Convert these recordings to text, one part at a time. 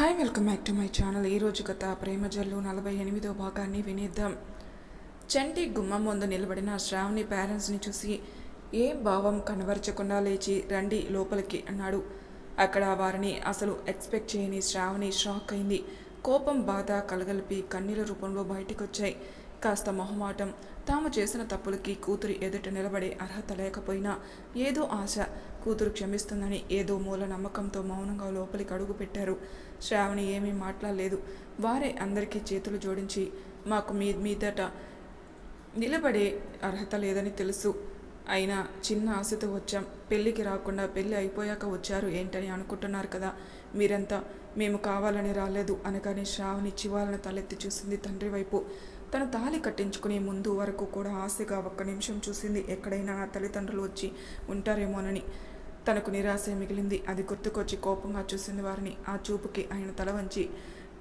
Hi welcome back to my channel. ఈరోజు గత ప్రేమజల్లు నలభై ఎనిమిదో భాగాన్ని వినేద్దాం. చంటి గుమ్మం ముందు నిలబడిన శ్రావణి పేరెంట్స్ని చూసి ఏం భావం కనబరచకుండా లేచి రండి లోపలికి అన్నాడు. అక్కడ వారిని అసలు ఎక్స్పెక్ట్ చేయని శ్రావణి షాక్ అయింది. కోపం బాధ కలగలిపి కన్నీల రూపంలో బయటికొచ్చాయి. కాస్త మొహమాటం తాము చేసిన తప్పులకి కూతురి ఎదుట నిలబడే అర్హత లేకపోయినా ఏదో ఆశ కూతురు క్షమిస్తుందని ఏదో మూల నమ్మకంతో మౌనంగా లోపలికి అడుగు పెట్టారు. శ్రావణి ఏమీ మాట్లాడలేదు. వారే అందరికీ చేతులు జోడించి మాకు మీ మీదట నిలబడే అర్హత లేదని తెలుసు. అయినా చిన్న ఆశతో వచ్చాం. పెళ్ళికి రాకుండా పెళ్ళి అయిపోయాక వచ్చారు ఏంటని అనుకుంటున్నారు కదా. మీరంతా మేము కావాలని రాలేదు అనగానే శ్రావణి చివాలను తలెత్తి చూసింది తండ్రి వైపు. తను తాళి కట్టించుకునే ముందు వరకు కూడా ఆశగా ఒక్క నిమిషం చూసింది ఎక్కడైనా నా తల్లిదండ్రులు వచ్చి ఉంటారేమోనని. తనకు నిరాశ మిగిలింది. అది గుర్తుకొచ్చి కోపంగా చూసింది వారిని ఆ చూపుకి ఆయన తల వంచి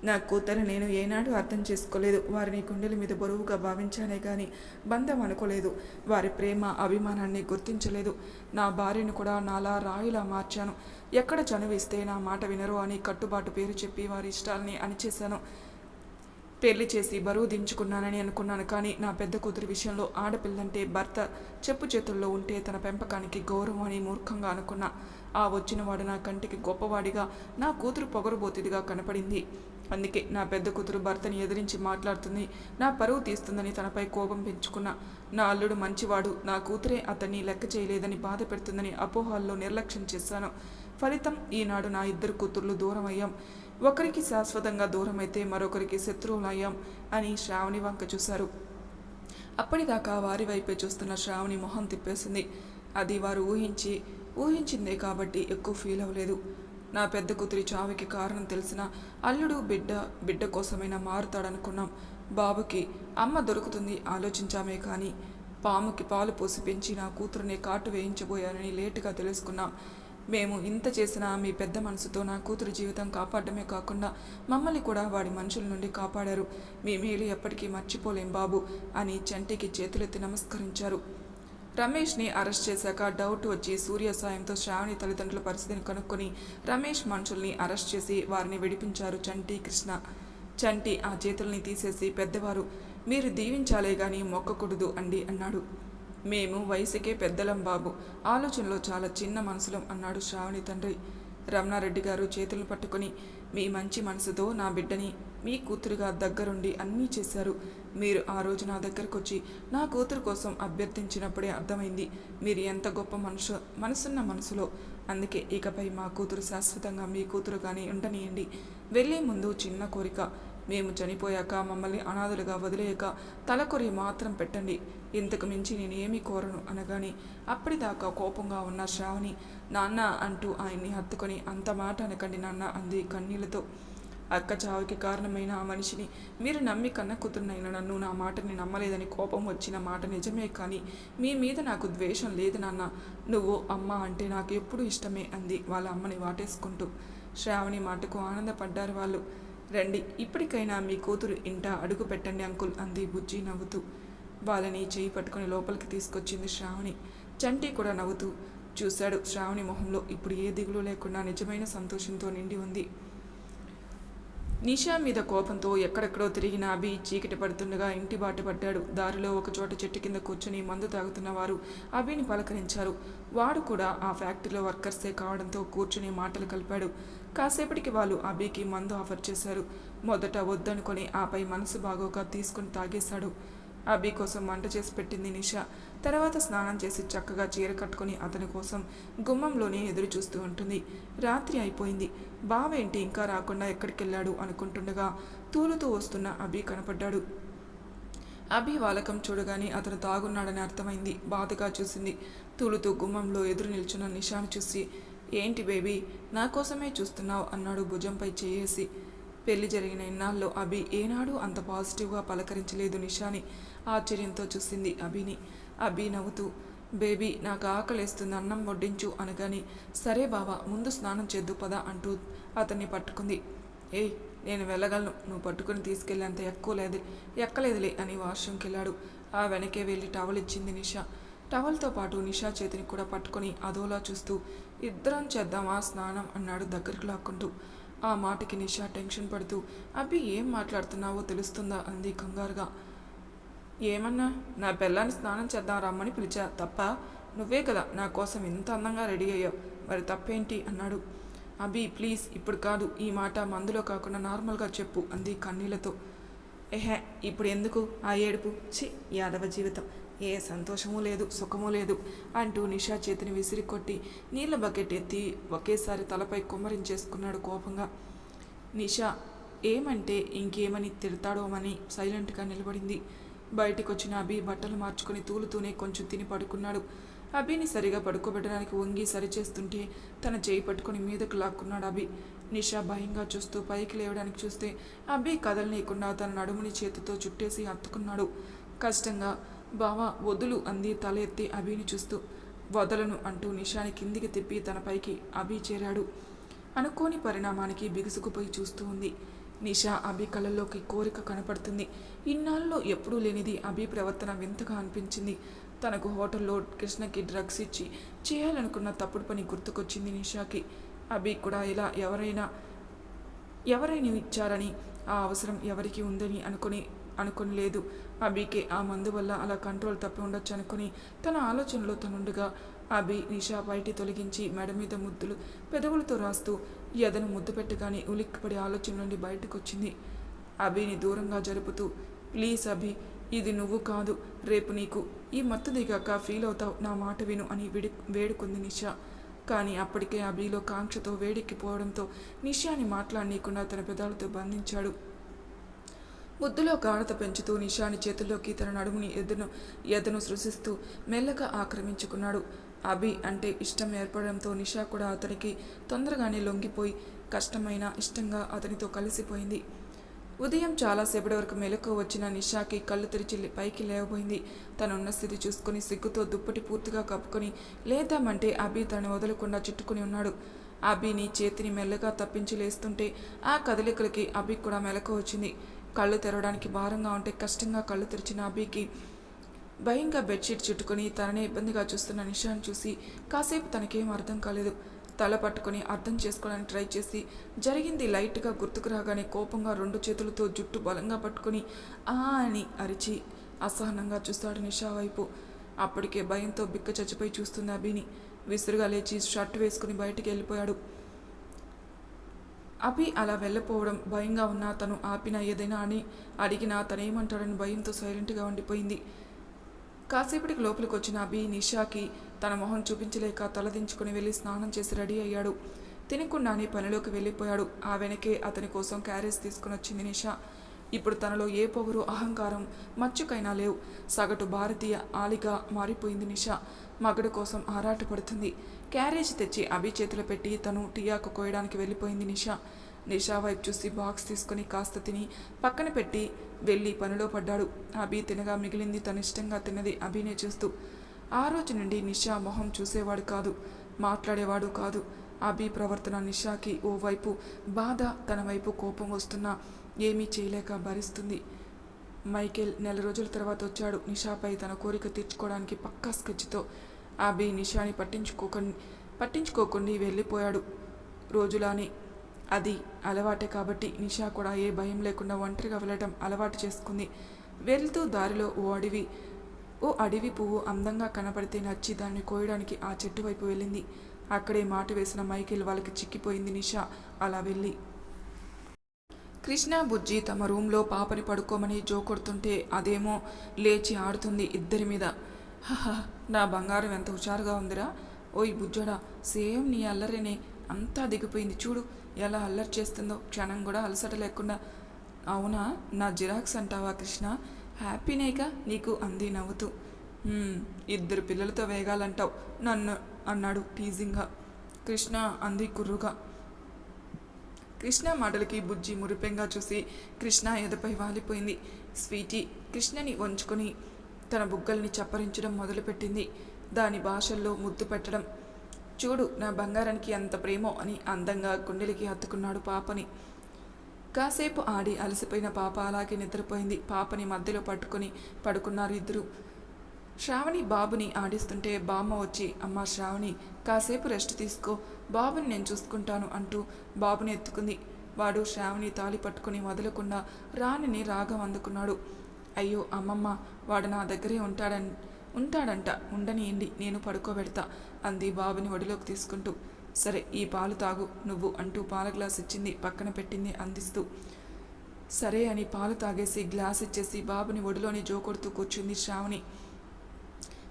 నా కూతురు నేను ఏనాడు అర్థం చేసుకోలేదు. వారిని గుండెల మీద బరువుగా భావించానే కానీ బంధం అనుకోలేదు. వారి ప్రేమ అభిమానాన్ని గుర్తించలేదు. నా భార్యను కూడా నాలా రాయిలా మార్చాను. ఎక్కడ చనువిస్తే నా మాట వినరు అని కట్టుబాటు పేరు చెప్పి వారి ఇష్టాలని అణిచేశాను. పెళ్ళి చేసి బరువు దించుకున్నానని అనుకున్నాను కానీ నా పెద్ద కూతురి విషయంలో ఆడపిల్లంటే భర్త చెప్పు చేతుల్లో ఉంటే తన పెంపకానికి గౌరవం అని మూర్ఖంగా అనుకున్నా. ఆ వచ్చినవాడు నా కంటికి గొప్పవాడిగా నా కూతురు పొగరుబోతిదిగా కనపడింది. అందుకే నా పెద్ద కూతురు భర్తని ఎదిరించి మాట్లాడుతుంది నా పరువు తీస్తుందని తనపై కోపం పెంచుకున్నా. నా అల్లుడు మంచివాడు నా కూతురే అతన్ని లెక్క చేయలేదని బాధ పెడుతుందని అపోహాల్లో నిర్లక్ష్యం చేశాను. ఫలితం ఈనాడు నా ఇద్దరు కూతుర్లు దూరం అయ్యాం ఒకరికి శాశ్వతంగా దూరమైతే మరొకరికి శత్రువులయ్యాం అని శ్రావణి వంక చూశారు. అప్పటిదాకా వారి వైపే చూస్తున్న శ్రావణి మొహం తిప్పేసింది. అది వారు ఊహించి ఊహించిందే కాబట్టి ఎక్కువ ఫీల్ అవ్వలేదు. నా పెద్ద కూతురి చావుకి కారణం తెలిసిన అల్లుడు బిడ్డ బిడ్డ కోసమైనా మారుతాడనుకున్నాం. బాబుకి అమ్మ దొరుకుతుంది ఆలోచించామే కానీ పాముకి పాలు పోసి పెంచి నా కూతురుని కాటు వేయించబోయానని లేటుగా తెలుసుకున్నాం. మేము ఇంత చేసినా మీ పెద్ద మనసుతో నా కూతురు జీవితం కాపాడమే కాకుండా మమ్మల్ని కూడా వాడి మనుషుల నుండి కాపాడారు. మీ మేలు ఎప్పటికీ మర్చిపోలేం బాబు అని చంటికి చేతులెత్తి నమస్కరించారు. రమేష్ని అరెస్ట్ చేశాక డౌట్ వచ్చి సూర్య సాయంతో శ్రావణి తల్లిదండ్రుల పరిస్థితిని కనుక్కొని రమేష్ మనుషుల్ని అరెస్ట్ చేసి వారిని విడిపించారు చంటి కృష్ణ. చంటి ఆ చేతుల్ని తీసేసి పెద్దవారు మీరు దీవించాలే గాని మొక్కకూడదు అండి అన్నాడు. మేము వయసుకే పెద్దలం బాబు. ఆలోచనలో చాలా చిన్న మనసులం అన్నాడు శ్రావణి తండ్రి. రమణారెడ్డి గారు చేతులను పట్టుకొని మీ మంచి మనసుతో నా బిడ్డని మీ కూతురుగా దగ్గరుండి అన్నీ చేశారు. మీరు ఆ రోజు నా దగ్గరకు వచ్చి నా కూతురు కోసం అభ్యర్థించినప్పుడే అర్థమైంది. మీరు ఎంత గొప్ప మనసు మనసున్న మనసులో. అందుకే ఇకపై మా కూతురు శాశ్వతంగా మీ కూతురుగానే ఉండనియండి. వెళ్ళే ముందు చిన్న కోరిక మేము చనిపోయాక మమ్మల్ని అనాథులుగా వదిలేయక తలకొరి మాత్రం పెట్టండి. ఇంతకు మించి నేనేమి కోరను అనగానే అప్పటిదాకా కోపంగా ఉన్న శ్రావణి నాన్న అంటూ ఆయన్ని హత్తుకొని అంత మాట అనకండి నాన్న అంది కన్నీళ్ళతో. అక్క చావుకి కారణమైన ఆ మనిషిని మీరు నమ్మి కన్న కూతురునైన నన్ను నా మాటని నమ్మలేదని కోపం వచ్చిన మాట నిజమే కానీ మీ మీద నాకు ద్వేషం లేదు నాన్న. నువ్వు అమ్మ అంటే నాకు ఎప్పుడు ఇష్టమే అంది వాళ్ళ అమ్మని వాటేసుకుంటూ. శ్రావణి మాటకు ఆనందపడ్డారు వాళ్ళు. రండి. ఇప్పటికైనా మీ కూతురు ఇంట అడుగు పెట్టండి అంకుల్ అంది బుజ్జి నవ్వుతూ. వాళ్ళని చేయి పట్టుకొని లోపలికి తీసుకొచ్చింది శ్రావణి. చంటి కూడా నవ్వుతూ చూశాడు శ్రావణి మొహంలో ఇప్పుడు ఏ దిగులు లేకుండా నిజమైన సంతోషంతో నిండి ఉంది. నిషా మీద కోపంతో ఎక్కడెక్కడో తిరిగిన అభి చీకటి పడుతుండగా ఇంటి బాట పడ్డాడు. దారిలో ఒక చోట చెట్టు కింద కూర్చుని మందు తాగుతున్న వారు అభిని పలకరించారు. వాడు కూడా ఆ ఫ్యాక్టరీలో వర్కర్సే కావడంతో కూర్చుని మాటలు కలిపాడు. కాసేపటికి వాళ్ళు అభికి మందు ఆఫర్ చేశారు. మొదట వద్దనుకొని ఆపై మనసు బాగోక తీసుకుని తాగేశాడు. అభి కోసం వంట చేసి పెట్టింది నిషా. తర్వాత స్నానం చేసి చక్కగా చీర కట్టుకొని అతని కోసం గుమ్మంలోనే ఎదురు చూస్తూ ఉంటుంది. రాత్రి అయిపోయింది. బావేంటి ఇంకా రాకుండా ఎక్కడికెళ్ళాడు అనుకుంటుండగా తూలుతూ వస్తున్న అభి కనపడ్డాడు. అభి వాలకం చూడగానే అతను తాగున్నాడని అర్థమైంది. బాధగా చూసింది. తూలుతూ గుమ్మంలో ఎదురు నిల్చున్న నిషాను చూసి ఏంటి బేబీ? నా కోసమే చూస్తున్నావు అన్నాడు భుజంపై చేయేసి. పెళ్ళి జరిగిన ఇన్నాళ్ళు అభి ఏనాడు అంత పాజిటివ్గా పలకరించలేదు నిషాని. ఆశ్చర్యంతో చూసింది అభిని. అభి నవ్వుతూ బేబీ నాకు ఆకలేస్తుంది అన్నం వడ్డించు అనగాని సరే బావా ముందు స్నానం చేద్దు పదా అంటూ అతన్ని పట్టుకుంది. ఏయ్ నేను వెళ్ళగలను నువ్వు పట్టుకుని తీసుకెళ్ళేంత ఎక్కువ లేదు ఎక్కలేదులే అని వాష్రూమ్కి వెళ్ళాడు. ఆ వెనకే వెళ్ళి టవల్ ఇచ్చింది నిషా. టవల్తో పాటు నిషా చేతిని కూడా పట్టుకొని అదోలా చూస్తూ ఇద్దరం చేద్దామా స్నానం అన్నాడు దగ్గరికి లాక్కుంటూ. ఆ మాటకి నిషా టెన్షన్ పడుతూ అబ్బి ఏం మాట్లాడుతున్నావో తెలుస్తుందా? అంది కంగారుగా. ఏమన్నా? నా పిల్లాన్ని స్నానం చేద్దాం రమ్మని పిలిచా తప్ప? నువ్వే కదా నా కోసం ఇంత అందంగా రెడీ అయ్యావు. మరి తప్పేంటి? అన్నాడు. అభి ప్లీజ్ ఇప్పుడు కాదు ఈ మాట మందులో కాకుండా నార్మల్గా చెప్పు అంది కన్నీళ్ళతో. ఎహే ఇప్పుడు ఎందుకు? ఆ ఏడుపు? చి యాదవ జీవితం. ఏ సంతోషమూ లేదు సుఖమూ లేదు అంటూ నిషా చేతిని విసిరి కొట్టి నీళ్ళ బకెట్ ఎత్తి ఒకేసారి తలపై కుమ్మరించేసుకున్నాడు కోపంగా. నిషా ఏమంటే ఇంకేమని తిడతాడోమని సైలెంట్గా నిలబడింది. బయటికి వచ్చిన అభి బట్టలు మార్చుకొని తూలుతూనే కొంచెం తిని పడుకున్నాడు. అభిని సరిగా పడుకోబెట్టడానికి వంగి సరిచేస్తుంటే తన చేయి పట్టుకొని మీదకు లాక్కున్నాడు అభి. నిషా భయంగా చూస్తూ పైకి లేవడానికి చూస్తే అభి కదలనీయకుండా తన నడుముని చేతితో చుట్టేసి హత్తుకున్నాడు. కష్టంగా బావా వదులు అంది తల ఎత్తి అభిని చూస్తూ. వదలను అంటూ నిషాని కిందికి తిప్పి తన పైకి అభి చేరాడు. అనుకోని పరిణామానికి బిగుసుకుపోయి చూస్తూ ఉంది. నిషా అభి కళ్ళల్లోకి కోరిక కనపడుతుంది. ఇన్నాళ్ళలో ఎప్పుడూ లేనిది అభి ప్రవర్తన వింతగా అనిపించింది. తనకు హోటల్లో కృష్ణకి డ్రగ్స్ ఇచ్చి చేయాలనుకున్న తప్పుడు పని గుర్తుకొచ్చింది నిషాకి. అభి కూడా ఇలా ఎవరైనా ఎవరైనా ఇచ్చారని ఆ అవసరం ఎవరికి ఉందని అనుకుని అనుకుని లేదు అభికే ఆ మందు వల్ల అలా కంట్రోల్ తప్పి ఉండొచ్చు అనుకుని తన ఆలోచనలో తనుండగా అభి నిషా బయటి తొలగించి మెడ మీద ముద్దులు పెదవులతో రాస్తూ ఎదను ముద్దు పెట్టగానే ఉలిక్కిపడి ఆలోచన నుండి బయటకు వచ్చింది అభిని దూరంగా జరుపుతూ ప్లీజ్ అభి ఇది నువ్వు కాదు రేపు నీకు ఈ మత్తు దిగాక ఫీల్ అవుతావు నా మాట విను అని విడి వేడుకుంది నిషా. కానీ అప్పటికే అభిలో కాంక్షతో వేడెక్కిపోవడంతో నిషాని మాట్లాడనీయకుండా తన పెదాలతో బంధించాడు. ముద్దులో గాఢత పెంచుతూ నిషాని చేతుల్లోకి తన నడుముని ఎదును ఎదను సృశిస్తూ మెల్లగా ఆక్రమించుకున్నాడు. అభి అంటే ఇష్టం ఏర్పడడంతో నిషా కూడా అతనికి తొందరగానే లొంగిపోయి కష్టమైన ఇష్టంగా అతనితో కలిసిపోయింది. ఉదయం చాలాసేపటి వరకు మెలకు వచ్చిన నిషాకి కళ్ళు తెరిచి పైకి లేవబోయింది. తనున్న స్థితి చూసుకుని సిగ్గుతో దుప్పటి పూర్తిగా కప్పుకొని లేదామంటే అభి తను వదలకుండా చుట్టుకుని ఉన్నాడు. అభిని చేతిని మెల్లగా తప్పించి లేస్తుంటే ఆ కదలికలకి అభి కూడా మెలకు వచ్చింది. కళ్ళు తెరవడానికి భారంగా ఉంటే కష్టంగా కళ్ళు తెరిచిన అభికి భయంగా బెడ్షీట్ చుట్టుకొని తననే ఇబ్బందిగా చూస్తున్న నిషాని చూసి కాసేపు తనకేం అర్థం కాలేదు. తల పట్టుకొని అర్థం చేసుకోవడానికి ట్రై చేసి జరిగింది లైట్గా గుర్తుకు రాగానే కోపంగా రెండు చేతులతో జుట్టు బలంగా పట్టుకొని ఆ అని అరిచి అసహనంగా చూస్తాడు నిషా వైపు. అప్పటికే భయంతో బిక్క చచ్చిపోయి చూస్తుంది అభిని. విసురుగా లేచి షర్ట్ వేసుకుని బయటికి వెళ్ళిపోయాడు. అభి అలా వెళ్ళిపోవడం భయంగా ఉన్నా తను ఆపిన ఏదైనా అని అడిగినా తనేమంటాడని భయంతో సైలెంట్గా ఉండిపోయింది. కాసేపటికి లోపలికి వచ్చిన అభి నిషాకి తన మొహం చూపించలేక తలదించుకుని వెళ్ళి స్నానం చేసి రెడీ అయ్యాడు. తినకుండానే పనిలోకి వెళ్ళిపోయాడు. ఆ వెనకే అతని కోసం క్యారేజ్ తీసుకుని వచ్చింది నిషా. ఇప్పుడు తనలో ఏ పొగరు అహంకారం మచ్చుకైనా లేవు. సగటు భారతీయ ఆలిగా మారిపోయింది నిషా. మగడు కోసం ఆరాటపడుతుంది. క్యారేజ్ తెచ్చి అభి చేతిలో పెట్టి తను టీయాకు కోయడానికి వెళ్ళిపోయింది నిషా. నిషా వైపు చూసి బాక్స్ తీసుకుని కాస్త తిని పక్కన పెట్టి వెళ్ళి పనిలో పడ్డాడు. అభి తినగా మిగిలింది తను ఇష్టంగా తిన్నది అభినే చూస్తూ. ఆ రోజు నుండి నిషా మొహం చూసేవాడు కాదు మాట్లాడేవాడు కాదు. అభి ప్రవర్తన నిషాకి ఓ వైపు బాధ తన వైపు కోపం వస్తున్నా ఏమీ చేయలేక భరిస్తుంది. మైకేల్ నెల రోజుల తర్వాత వచ్చాడు. నిషాపై తన కోరిక తీర్చుకోవడానికి పక్కా స్కెచ్తో అభి నిషాని పట్టించుకోకుండా పట్టించుకోకుండా వెళ్ళిపోయాడు. రోజులానే అది అలవాటే కాబట్టి నిషా కూడా ఏ భయం లేకుండా ఒంటరిగా వెళ్ళటం అలవాటు చేసుకుంది. వెళ్తూ దారిలో ఓ అడవి ఓ అడవి పువ్వు అందంగా కనపడితే నచ్చి దాన్ని కోయడానికి ఆ చెట్టు వైపు వెళ్ళింది. అక్కడే మాట వేసిన మైకేల్ వాళ్ళకి చిక్కిపోయింది నిషా. అలా వెళ్ళి కృష్ణ బుజ్జి తమ రూమ్లో పాపని పడుకోమని జో కొడుతుంటే అదేమో లేచి ఆడుతుంది ఇద్దరి మీద. నా బంగారం ఎంత హుషారుగా ఉందిరా? ఓయ్ బుజ్జోడా సేమ్ నీ అల్లరినే అంతా దిగిపోయింది చూడు. ఎలా అల్లరి చేస్తుందో క్షణం కూడా అలసట లేకుండా. అవునా? నా జిరాక్స్ అంటావా కృష్ణ? హ్యాపీనేగా నీకు అంది నవ్వుతూ. ఇద్దరు పిల్లలతో వేగాలంటావు నన్ను అన్నాడు టీజింగ్గా. కృష్ణ అంది కుర్రుగా. కృష్ణ మాటలకి బుజ్జి మురిపెంగా చూసి కృష్ణ ఎదపై వాలిపోయింది. స్వీటీ కృష్ణని వంచుకొని తన బుగ్గల్ని చప్పరించడం మొదలుపెట్టింది. దాని భాషల్లో ముద్దు పెట్టడం. చూడు నా బంగారానికి అంత ప్రేమో అని అందంగా గుండెలకి హత్తుకున్నాడు పాపని. కాసేపు ఆడి అలసిపోయిన పాప అలాగే నిద్రపోయింది. పాపని మధ్యలో పట్టుకొని పడుకున్నారు ఇద్దరు. శ్రావణి బాబుని ఆడిస్తుంటే బామ్మ వచ్చి అమ్మ శ్రావణి కాసేపు రెస్ట్ తీసుకో. బాబుని నేను చూసుకుంటాను అంటూ బాబుని ఎత్తుకుంది. వాడు శ్రావణి తాలి పట్టుకుని వదలకుండా రాణిని రాగం అందుకున్నాడు. అయ్యో అమ్మమ్మ వాడు నా దగ్గరే ఉంటాడన్ ఉంటాడంట. ఉండనియండి నేను పడుకోబెడతా అంది బాబుని ఒడిలోకి తీసుకుంటూ. సరే ఈ పాలు తాగు నువ్వు అంటూ పాల గ్లాస్ ఇచ్చింది పక్కన పెట్టింది అందిస్తూ. సరే అని పాలు తాగేసి గ్లాస్ ఇచ్చేసి బాబుని ఒడిలోని జోకొడుతూ కూర్చుంది శ్రావణి.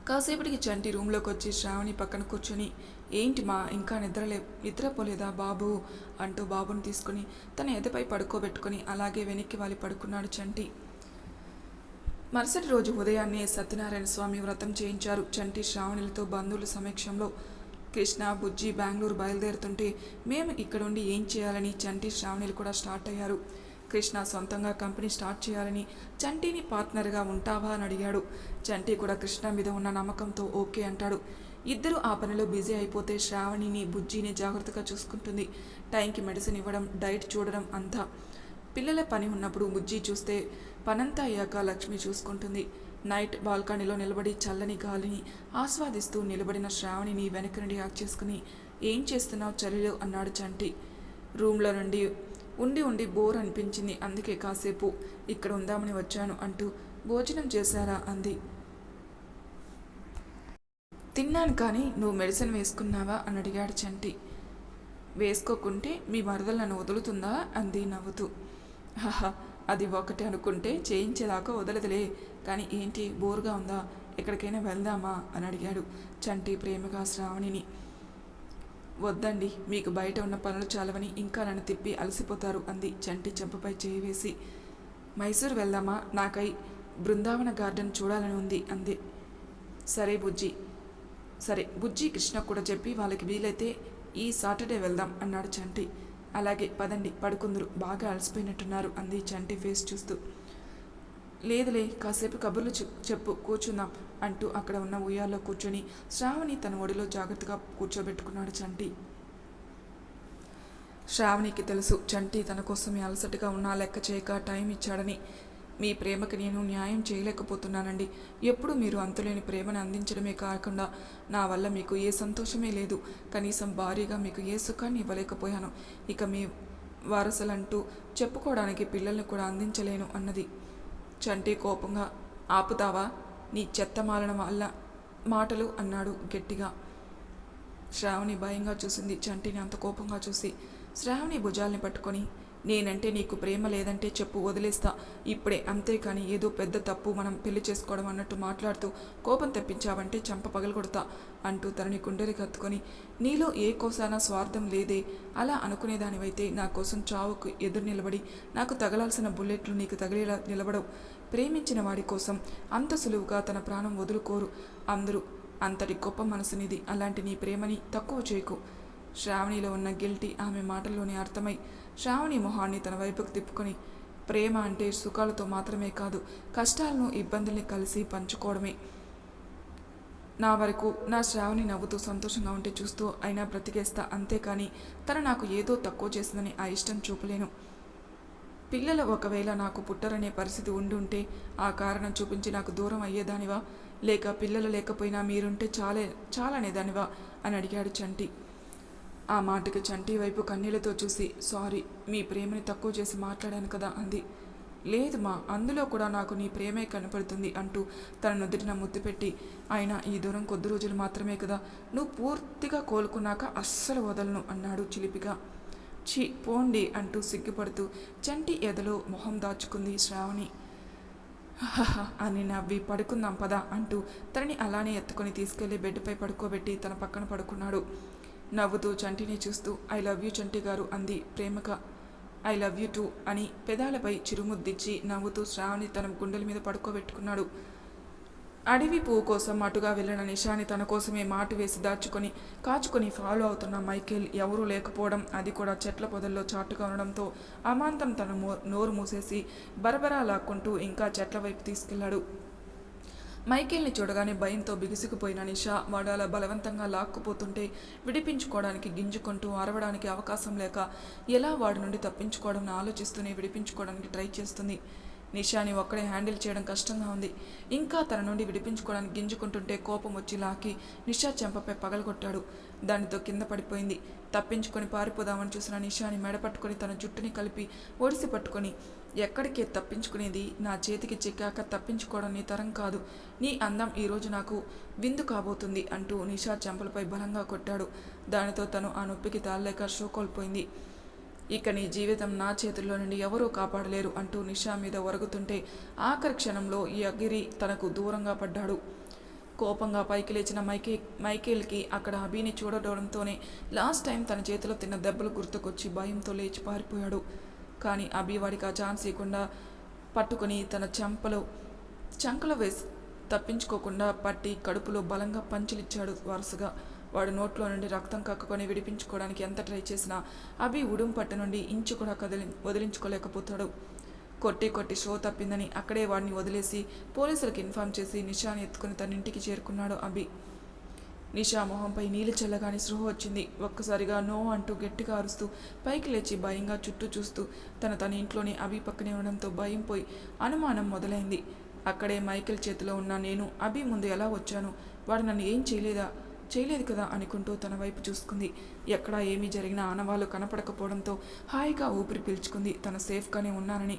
కాసేపటికి చంటి రూమ్లోకి వచ్చి శ్రావణి పక్కన కూర్చుని ఏంటి మా ఇంకా నిద్రలే నిద్రపోలేదా బాబు? అంటూ బాబుని తీసుకుని తన ఎదపై పడుకోబెట్టుకుని అలాగే వెనక్కి వాలి పడుకున్నాడు చంటి. మరుసటి రోజు ఉదయాన్నే సత్యనారాయణ స్వామి వ్రతం చేయించారు. చంటి శ్రావణులతో బంధువుల సమక్షంలో కృష్ణ బుజ్జి బెంగళూరు బయలుదేరుతుంటే మేము ఇక్కడుండి ఏం చేయాలని చంటి శ్రావణులు కూడా స్టార్ట్ అయ్యారు. కృష్ణ సొంతంగా కంపెనీ స్టార్ట్ చేయాలని చంటిని పార్ట్నర్గా ఉంటావా అని అడిగాడు. చంటి కూడా కృష్ణ మీద ఉన్న నమ్మకంతో ఓకే అంటాడు. ఇద్దరు ఆ పనిలో బిజీ అయిపోతే శ్రావణిని బుజ్జిని జాగ్రత్తగా చూసుకుంటుంది. టైంకి మెడిసిన్ ఇవ్వడం డైట్ చూడడం అంతా. పిల్లల పని ఉన్నప్పుడు బుజ్జి చూస్తే పనంతా అయ్యాక లక్ష్మి చూసుకుంటుంది. నైట్ బాల్కనీలో నిలబడి చల్లని గాలిని ఆస్వాదిస్తూ నిలబడిన శ్రావణిని వెనక నుండి హ్యాక్ చేసుకుని ఏం చేస్తున్నావు చలిలో? అన్నాడు చంటి. రూమ్లో నుండి ఉండి ఉండి బోర్ అనిపించింది. అందుకే కాసేపు ఇక్కడ ఉందామని వచ్చాను అంటూ భోజనం చేశారా అంది. తిన్నాను కానీ నువ్వు మెడిసిన్ వేసుకున్నావా? అని అడిగాడు చంటి. వేసుకోకుంటే మీ మరదలు నన్ను వదులుతుందా? అంది నవ్వుతూ. హహా అది ఒకటి అనుకుంటే చేయించేదాకా వదలదులే. కానీ ఏంటి? బోరుగా ఉందా? ఎక్కడికైనా వెళ్దామా? అని అడిగాడు చంటి ప్రేమగా శ్రావణిని. వద్దండి మీకు బయట ఉన్న పనులు చాలవని ఇంకా నన్ను తిప్పి అలసిపోతారు అంది చంటి చెంపపై చేయి వేసి. మైసూర్ వెళ్దామా? నాకై బృందావన గార్డెన్ చూడాలని ఉంది అంది. సరే బుజ్జి. సరే బుజ్జి కృష్ణ కూడా చెప్పి వాళ్ళకి వీలైతే ఈ సాటర్డే వెళ్దాం అన్నాడు చంటి. అలాగే పదండి పడుకుందరు. బాగా అలసిపోయినట్టున్నారు అంది చంటి ఫేస్ చూస్తూ. లేదులే కాసేపు కబుర్లు చెప్- చెప్పు కూర్చుందాం అంటూ అక్కడ ఉన్న ఉయ్యాల్లో కూర్చొని శ్రావణి తన ఒడిలో జాగ్రత్తగా కూర్చోబెట్టుకున్నాడు చంటి. శ్రావణికి తెలుసు చంటి తన కోసమే అలసటగా ఉన్నా లెక్క చేయక టైం ఇచ్చాడని మీ ప్రేమకి నేను న్యాయం చేయలేకపోతున్నానండి. ఎప్పుడు మీరు అంతులేని ప్రేమను అందించడమే కాకుండా నా వల్ల మీకు ఏ సంతోషమే లేదు. కనీసం భారీగా మీకు ఏ సుఖాన్ని ఇవ్వలేకపోయాను. ఇక మీ వారసులంటూ చెప్పుకోవడానికి పిల్లల్ని కూడా అందించలేను అన్నది. చంటి కోపంగా ఆపుతావా? నీ చెత్తమాలన వల్ల మాటలు అన్నాడు గట్టిగా. శ్రావణి భయంగా చూసింది. చంటిని అంత కోపంగా చూసి శ్రావణి భుజాల్ని పట్టుకొని నేనంటే నీకు ప్రేమ లేదంటే చెప్పు వదిలేస్తా. ఇప్పుడే అంతేకాని ఏదో పెద్ద తప్పు మనం పెళ్ళి చేసుకోవడం అన్నట్టు మాట్లాడుతూ కోపం తెప్పించావంటే చంప పగలగొడతా అంటూ తనని గుండెలు కత్తుకొని నీలో ఏ కోసాన స్వార్థం లేదే. అలా అనుకునేదానివైతే నా కోసం చావుకు ఎదురు నిలబడి నాకు తగలాల్సిన బుల్లెట్లు నీకు తగిలేలా నిలబడవు. ప్రేమించిన వాడి కోసం అంత సులువుగా తన ప్రాణం వదులుకోరు. అందరూ అంతటి గొప్ప మనసునిది అలాంటి నీ ప్రేమని తక్కువ చేయకు. శ్రావణిలో ఉన్న గిల్టీ ఆమె మాటల్లోనే అర్థమై శ్రావణి మొహాన్ని తన వైపుకు తిప్పుకొని ప్రేమ అంటే సుఖాలతో మాత్రమే కాదు కష్టాలను ఇబ్బందుల్ని కలిసి పంచుకోవడమే. నా వరకు నా శ్రావణి నవ్వుతూ సంతోషంగా ఉంటే చూస్తూ అయినా బ్రతికేస్తా అంతేకాని తన నాకు ఏదో తక్కువ చేసిందని ఆ ఇష్టం చూపలేను. పిల్లలు ఒకవేళ నాకు పుట్టరనే పరిస్థితి ఉండి ఉంటే ఆ కారణం చూపించి నాకు దూరం అయ్యేదానివా? లేక పిల్లలు లేకపోయినా మీరుంటే చాలే చాలనేదానివా? అని అడిగాడు చంటి. ఆ మాటకి చంటి వైపు కన్నీళ్ళతో చూసి సారీ మీ ప్రేమని తక్కువ చేసి మాట్లాడాను కదా అంది. లేదు మా అందులో కూడా నాకు నీ ప్రేమే కనపడుతుంది అంటూ తన నుదుటిన ముద్దు పెట్టి ఆయన ఈ దూరం కొద్ది రోజులు మాత్రమే కదా నువ్వు పూర్తిగా కోలుకున్నాక అస్సలు వదలను అన్నాడు చిలిపిగా. ఛీ పోండి అంటూ సిగ్గుపడుతూ చంటి ఎదలో మొహం దాచుకుంది శ్రావణి. అని నవ్వి పడుకుందాం పదా అంటూ తనని అలానే ఎత్తుకొని తీసుకెళ్ళి బెడ్పై పడుకోబెట్టి తన పక్కన పడుకున్నాడు. నవ్వుతూ చంటిని చూస్తూ ఐ లవ్ యూ చంటి గారు అంది ప్రేమగా ఐ లవ్ యూ టూ అని పెదాలపై చిరుముద్దిచ్చి నవ్వుతూ శ్రావణి తన గుండెల మీద పడుకోబెట్టుకున్నాడు. అడవి పువ్వు కోసం అటుగా వెళ్ళిన నిషాని తన కోసమే మాటు వేసి దాచుకొని కాచుకొని ఫాలో అవుతున్న మైకేల్ ఎవరూ లేకపోవడం అది కూడా చెట్ల పొదల్లో చాటుగా ఉండడంతో అమాంతం తన మో- నోరు మూసేసి బరబరా లాక్కుంటూ ఇంకా చెట్ల వైపు తీసుకెళ్ళాడు మైకేల్ని చూడగానే భయంతో బిగుసుకుపోయిన నిషా వాడు అలా బలవంతంగా లాక్కుపోతుంటే విడిపించుకోవడానికి గింజుకుంటూ అరవడానికి అవకాశం లేక ఎలా వాడి నుండి తప్పించుకోవడం ఆలోచిస్తూనే విడిపించుకోవడానికి ట్రై చేస్తుంది. నిషాని ఒక్కడే హ్యాండిల్ చేయడం కష్టంగా ఉంది. ఇంకా తన నుండి విడిపించుకోవడానికి గింజుకుంటుంటే కోపం వచ్చి లాకి నిషా చెంపపై పగలగొట్టాడు. దానితో కింద పడిపోయింది. తప్పించుకొని పారిపోదామని చూసిన నిషాని మెడపట్టుకొని తన జుట్టుని కలిపి ఒడిసి పట్టుకొని ఎక్కడికి తప్పించుకునేది? నా చేతికి చిక్కాక తప్పించుకోవడం నీ తరం కాదు. నీ అందం ఈరోజు నాకు విందు కాబోతుంది అంటూ నిషా చెంపలపై బలంగా కొట్టాడు. దానితో తను ఆ నొప్పికి తాళలేక షో కోల్పోయింది ఇక నీ జీవితం నా చేతుల్లో నుండి ఎవరూ కాపాడలేరు అంటూ నిషా మీద ఒరుగుతుంటే ఆఖరి క్షణంలో ఈ అగిరి తనకు దూరంగా పడ్డాడు. కోపంగా పైకి లేచిన మైకే మైకేల్కి అక్కడ అభిని చూడడంతోనే లాస్ట్ టైం తన చేతిలో తిన్న దెబ్బలు గుర్తుకొచ్చి భయంతో లేచి పారిపోయాడు. కానీ అభి వాడికి ఆ ఛాన్స్ ఇవ్వకుండా పట్టుకొని తన చెంపలో చంకలో వేసి తప్పించుకోకుండా పట్టి కడుపులో బలంగా పంచులిచ్చాడు వరుసగా. వాడు నోట్లో నుండి రక్తం కక్కుకొని విడిపించుకోవడానికి ఎంత ట్రై చేసినా అభి ఉడుం పట్టు నుండి ఇంచు కూడా కదిలి వదిలించుకోలేకపోతాడు. కొట్టి కొట్టి షో తప్పిందని అక్కడే వాడిని వదిలేసి పోలీసులకు ఇన్ఫామ్ చేసి నిషాని ఎత్తుకుని తన ఇంటికి చేరుకున్నాడు అభి. నిషా మొహంపై నీళ్ళు చల్లగానే స్పృహ వచ్చింది. ఒక్కసారిగా నో అంటూ గట్టిగా అరుస్తూ పైకి లేచి భయంగా చుట్టూ చూస్తూ తన తన ఇంట్లోనే అభి పక్కనే ఉండడంతో భయం పోయి అనుమానం మొదలైంది. అక్కడే మైకిల్ చేతిలో ఉన్న నేను అభి ముందు ఎలా వచ్చాను వాడు నన్ను ఏం చేయలేదా చేయలేదు కదా అనుకుంటూ తన వైపు చూసుకుంది. ఎక్కడా ఏమీ జరిగినా ఆనవాళ్ళు కనపడకపోవడంతో హాయిగా ఊపిరి పీల్చుకుంది. తను సేఫ్గానే ఉన్నానని